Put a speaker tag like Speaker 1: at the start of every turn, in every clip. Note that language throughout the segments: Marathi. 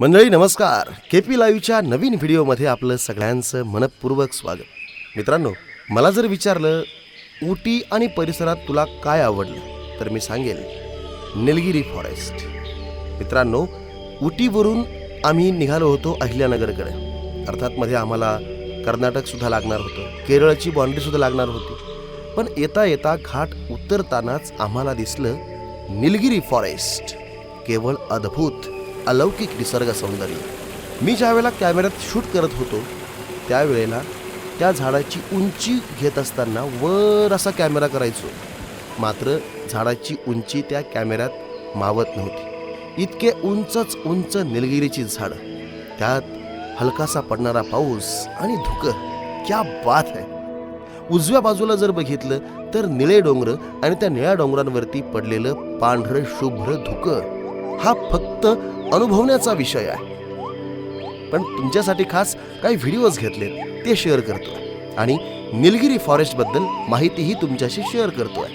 Speaker 1: मंडळी नमस्कार. के पी लाईव्हच्या नवीन व्हिडिओमध्ये आपलं सगळ्यांचं मनपूर्वक स्वागत. मित्रांनो मला जर विचारलं उटी आणि परिसरात तुला काय आवडलं तर मी सांगेल निलगिरी फॉरेस्ट. मित्रांनो उटीवरून आम्ही निघालो होतो अहिल्यानगरकडे. अर्थात मध्ये आम्हाला कर्नाटकसुद्धा लागणार होतं केरळची बाँड्रीसुद्धा लागणार होती. पण येता येता घाट उतरतानाच आम्हाला दिसलं निलगिरी फॉरेस्ट. केवळ अद्भुत अलौकिक निसर्ग सौंदर्य. मी ज्यावेळेला कॅमेऱ्यात शूट करत होतो त्यावेळेला त्या झाडाची उंची घेत असताना वर असा कॅमेरा करायचो. मात्र झाडाची उंची त्या कॅमेऱ्यात मावत नव्हती. इतके उंचच उंच निलगिरीची झाडं. त्यात हलकासा पडणारा पाऊस आणि धुकं. क्या बात आहे उजव्या बाजूला जर बघितलं तर निळे डोंगर आणि त्या निळ्या डोंगरांवरती पडलेलं पांढरं शुभ्र धुकं. हा फक्त अनुभवण्याचा विषय आहे. पण तुमच्यासाठी खास काही व्हिडिओज घेतलेत ते शेअर करतोय. आणि निलगिरी फॉरेस्टबद्दल माहितीही तुमच्याशी शेअर करतोय.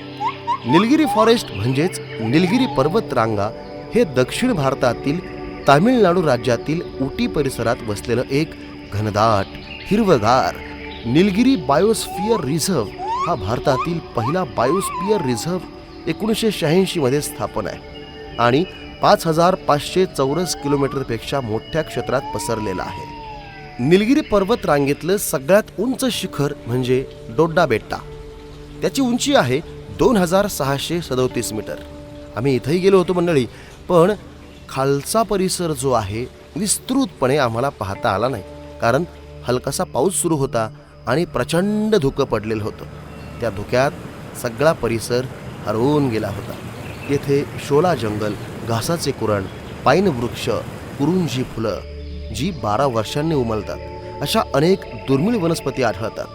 Speaker 1: निलगिरी फॉरेस्ट म्हणजेच निलगिरी पर्वत रांगा हे दक्षिण भारतातील तामिळनाडू राज्यातील उटी परिसरात वसलेलं एक घनदाट हिरवगार निलगिरी बायोस्फियर रिझर्व हा भारतातील पहिला बायोस्फियर रिझर्व एकोणीसशे शहाऐंशीमध्ये स्थापन आहे. आणि पाच हजार पाचशे चौरस किलोमीटरपेक्षा मोठ्या क्षेत्रात पसरलेला आहे. निलगिरी पर्वत रांगेतलं सगळ्यात उंच शिखर म्हणजे डोड्डा बेट्टा. त्याची उंची आहे दोन हजार सहाशे सदोतीस मीटर. आम्ही इथंही गेलो होतो मंडळी पण खालचा परिसर जो आहे विस्तृतपणे आम्हाला पाहता आला नाही. कारण हलकासा पाऊस सुरू होता आणि प्रचंड धुकं पडलेलं होतं. त्या धुक्यात सगळा परिसर हरवून गेला होता. येथे शोला जंगल घासाचे कुरण पाईन वृक्ष कुरुंजी फुलं जी बारा वर्षांनी उमलतात अशा अनेक दुर्मिळ वनस्पती आढळतात.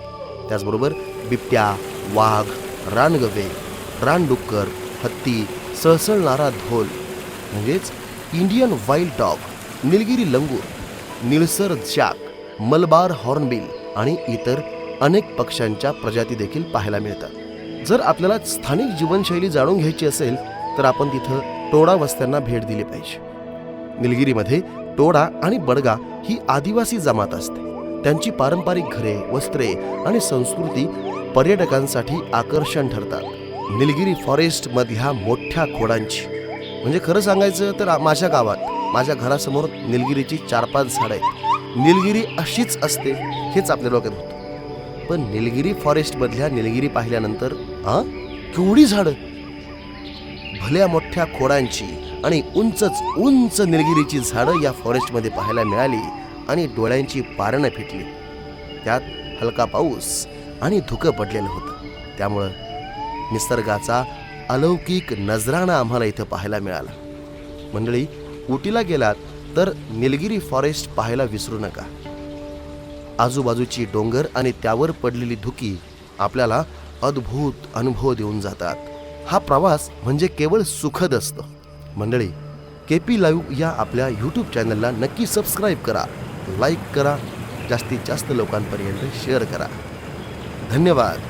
Speaker 1: त्याचबरोबर बिबट्या वाघ रानगवे रानडुक्कर हत्ती सळसळणारा ढोल म्हणजेच Indian wild dog Nilgiri langur निळसर जॅक मलबार हॉर्नबिल आणि इतर अनेक पक्ष्यांच्या प्रजाती देखील पाहायला मिळतात. जर आपल्याला स्थानिक जीवनशैली जाणून घ्यायची असेल तर आपण तिथं टोडा वस्त्यांना भेट दिली पाहिजे. निलगिरीमध्ये टोडा आणि बडगा ही आदिवासी जमात असते. त्यांची पारंपरिक घरे वस्त्रे आणि संस्कृती पर्यटकांसाठी आकर्षण ठरतात. निलगिरी फॉरेस्टमधल्या मोठ्या खोडांची. म्हणजे खरं सांगायचं तर माझ्या गावात माझ्या घरासमोर निलगिरीची चार पाच झाडं आहेत. निलगिरी अशीच असते हेच आपल्या डोक्यात होतं. पण निलगिरी फॉरेस्टमधल्या निलगिरी पाहिल्यानंतर हां केवढी झाडं? भल्या मोठ्या खोडांची आणि उंचच उंच निलगिरीची झाडं या फॉरेस्टमध्ये पाहायला मिळाली आणि डोळ्यांची पारणं फिटली. त्यात हलका पाऊस आणि धुकं पडलेलं होतं. त्यामुळं निसर्गाचा अलौकिक नजराणा आम्हाला इथं पाहायला मिळाला. मंडळी उटीला गेलात तर निलगिरी फॉरेस्ट पाहायला विसरू नका. आजूबाजूची डोंगर आणि त्यावर पडलेली धुकी आपल्याला अद्भुत अनुभव देऊन जातात. हा प्रवास म्हणजे केवळ सुखद असतो. मंडळी के पी लाईव्ह या आपल्या यूट्यूब चॅनलला नक्की सबस्क्राईब करा लाईक करा जास्तीत जास्त लोकांपर्यंत शेअर करा. धन्यवाद.